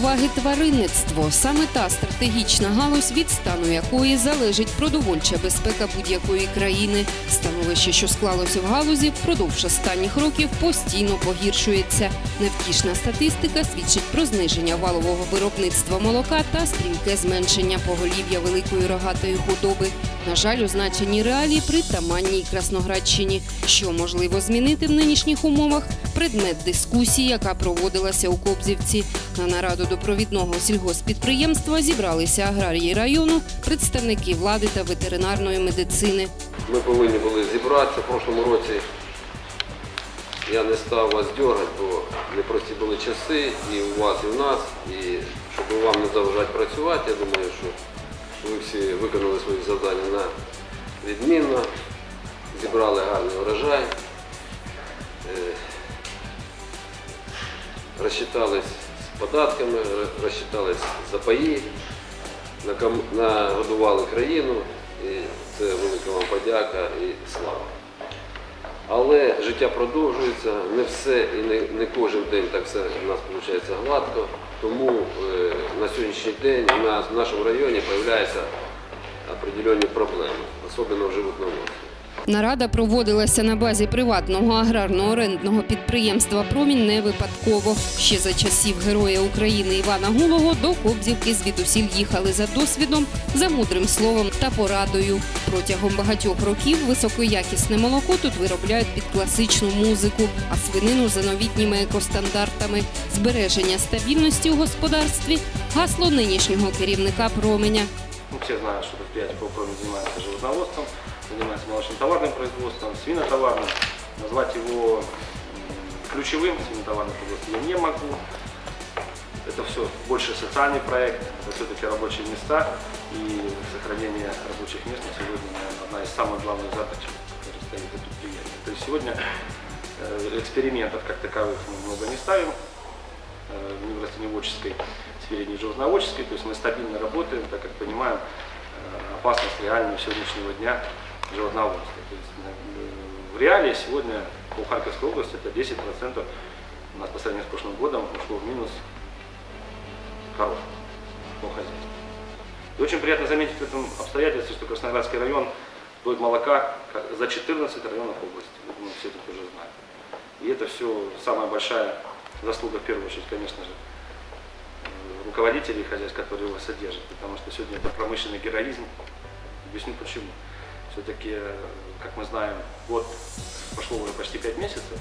уваги тваринництво. Саме та стратегічна галузь, від стану якої залежить продовольча безпека будь-якої країни. Становище, що склалося в галузі, впродовж останніх років постійно погіршується. Невтішна статистика свідчить про зниження валового виробництва молока та стрімке зменшення поголів'я великої рогатої худоби. На жаль, означені реалії притаманній Красноградщині. Що можливо змінити в нинішніх умовах? Предмет дискусії, яка проводилася у Кобзівці. На нараду до провідного сільгоспідприємства зібралися аграрії району, представники влади та ветеринарної медицини. Ми повинні були зібратися в прошлому році. Я не став вас дергати, бо непрості були часи і у вас, і в нас. І щоб вам не заважати працювати, я думаю, що ви всі виконали свої завдання на відмінно, зібрали гарний урожай, е, розчитались з податками, розчитались за паї, нагодували країну, і це велика вам подяка і слава. Але життя продовжується, не все і не, не кожен день так все у нас виходить гладко. Тому е, на сьогоднішній день у нас в нашому районі з'являються определенні проблеми, особливо в животноводстві. Нарада проводилася на базі приватного аграрного орендного підприємства Промінь не випадково. Ще за часів героя України Івана Гулого до Кобзівки звідусіль їхали за досвідом, за мудрим словом та порадою. Протягом багатьох років високоякісне молоко тут виробляють під класичну музику, а свинину за новітніми екостандартами. Збереження стабільності у господарстві гасло нинішнього керівника променя. Ну, все знают, что предприятие «Полпромень» занимается животноводством, занимается молочным товарным производством, свинотоварным. Назвать его ключевым свинотоварным производством я не могу. Это все больше социальный проект, это все-таки рабочие места и сохранение рабочих мест сегодня наверное, одна из самых главных задач, которая стоит за предприятием. То есть сегодня э, экспериментов как таковых мы много не ставим, э, ни в растениеводческой сфере, ни в животноводческой. То есть мы стабильно работаем, так как понимаем э, опасность реальную сегодняшнего дня животноводства. То есть в реалии сегодня по Харьковской области это 10% у нас по сравнению с прошлым годом ушло в минус коров по хозяйству. И очень приятно заметить в этом обстоятельстве, что Красноградский район доит молока за 14 районов области. Я думаю, все это тоже знают. И это все самая большая заслуга, в первую очередь, конечно же, э, руководителей хозяйств, которые его содержат. Потому что сегодня это промышленный героизм. Объясню почему. Все-таки, как мы знаем, год прошло уже почти 5 месяцев.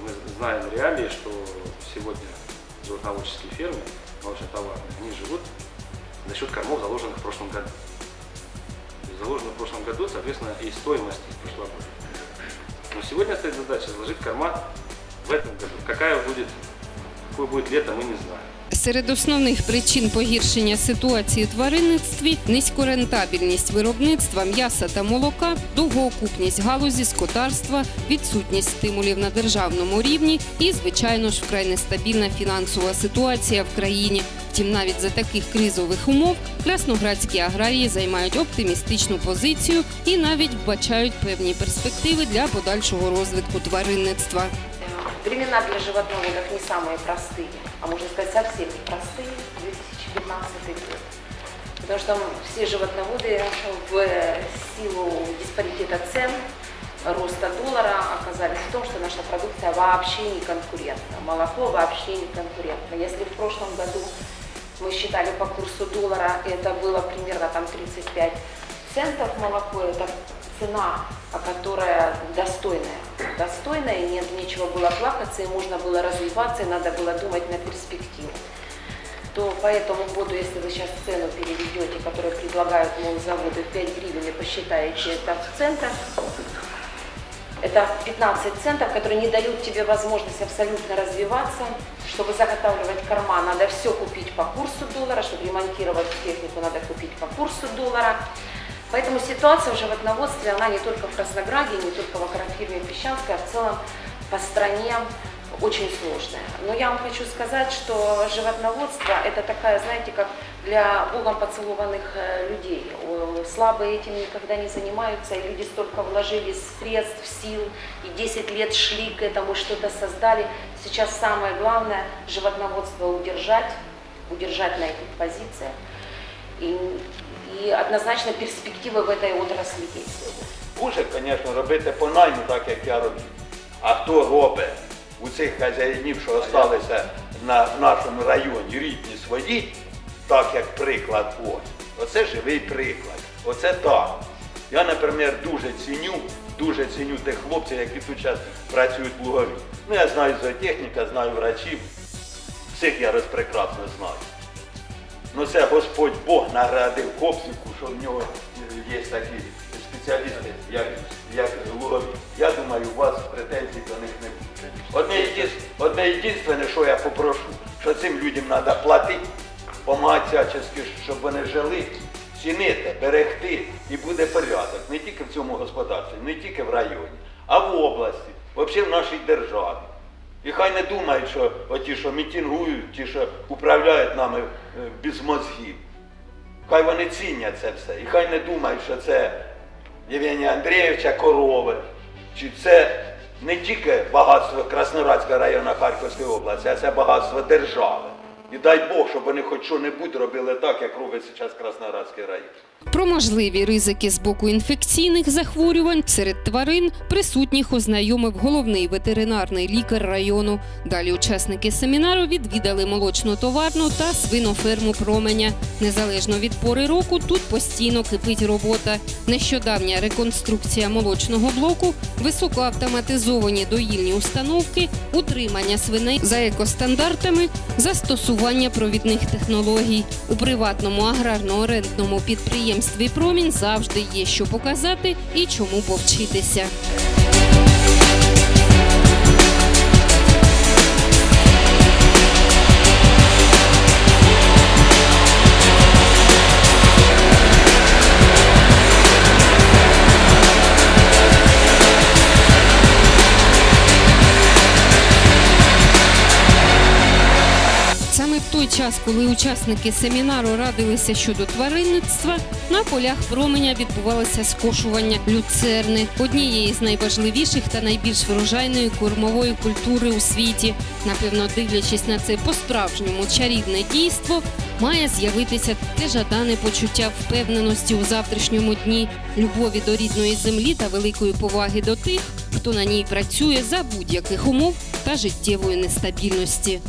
Мы знаем реалии, что сегодня животноводческие фермы, молочно-товарные, они живут за счет кормов, заложенных в прошлом году. Заложено в прошлом году, соответственно, и стоимость прошлогодняя. Но сегодня стоит задача заложить корма в этом году. Какая будет, какое будет лето, мы не знаем. Серед основних причин погіршення ситуації у тваринництві низькорентабельність виробництва м'яса та молока, довгоокупність галузі скотарства, відсутність стимулів на державному рівні і, звичайно ж, вкрай нестабільна фінансова ситуація в країні. Втім, навіть за таких кризових умов красноградські аграрії займають оптимістичну позицію і навіть вбачають певні перспективи для подальшого розвитку тваринництва. Времена для животноводов не самые простые, а можно сказать совсем не простые, 2015 год. Потому что все животноводы в силу диспаритета цен, роста доллара оказались в том, что наша продукция вообще не конкурентна. Молоко вообще не конкурентно. Если в прошлом году мы считали по курсу доллара, это было примерно там 35 центов молоко, это цена, а которая достойная. Достойная, и нет, нечего было плакаться, и можно было развиваться, и надо было думать на перспективу. То по этому году, если вы сейчас цену переведете, которую предлагают молзаводы, 5 гривен, и посчитаете это в центах, это 15 центов, которые не дают тебе возможность абсолютно развиваться. Чтобы заготавливать корма, надо все купить по курсу доллара, чтобы ремонтировать технику, надо купить по курсу доллара. Поэтому ситуация в животноводстве, она не только в Краснограде, не только в агрофирме Песчанская, а в целом по стране очень сложная. Но я вам хочу сказать, что животноводство это такая, знаете, как для Богом поцелованных э, людей. Слабые этим никогда не занимаются, и люди столько вложили средств, сил, и 10 лет шли к этому, что-то создали. Сейчас самое главное животноводство удержать, удержать на этих позициях. И, и однозначно перспективы в этой отрасли есть. Може, звісно, робити по найму, так як я роблю. А хто робить у цих хазяїнів, що залишилися на нашому районі, рідні свої, так як приклад ось. Оце живий приклад. Оце так. Я, наприклад, дуже ціню, дуже ціню тих хлопців, які тут зараз працюють в Лугові. Ну, я знаю зоотехніка, знаю врачів, всіх я розпрекрасно знаю. Ну це Господь Бог наградив Копсівку, що в нього є такі спеціалісти, як, як Лугові. Я думаю, у вас претензій до них не буде. Одне єдине, одне єдине, що я попрошу, що цим людям треба платити, допомагати всячески, щоб вони жили, цінити, берегти і буде порядок. Не тільки в цьому господарстві, не тільки в районі, а в області, взагалі в нашій державі. І хай не думають, що оті, що мітингують, ті, що управляють нами е, без мозгів. Хай вони цінять це все. І хай не думають, що це Євгенія Андрійовича корови, чи це не тільки багатство Краснорадського району Харківської області, а це багатство держави. І дай Бог, щоб вони хоч що-небудь робили так, як робить зараз Краснорадський район. Про можливі ризики з боку інфекційних захворювань серед тварин присутніх ознайомив головний ветеринарний лікар району. Далі учасники семінару відвідали молочну товарну та свиноферму променя. Незалежно від пори року тут постійно кипить робота. Нещодавня реконструкція молочного блоку, високоавтоматизовані доїльні установки, утримання свиней за екостандартами, застосування провідних технологій. У приватному аграрно-орендному підприємстві Промінь завжди є що показати і чому повчитися. Той час, коли учасники семінару радилися щодо тваринництва, на полях променя відбувалося скошування люцерни, однієї з найважливіших та найбільш врожайної кормової культури у світі. Напевно, дивлячись на це по-справжньому чарівне дійство, має з'явитися те жадане почуття впевненості у завтрашньому дні, любові до рідної землі та великої поваги до тих, хто на ній працює за будь-яких умов та життєвої нестабільності.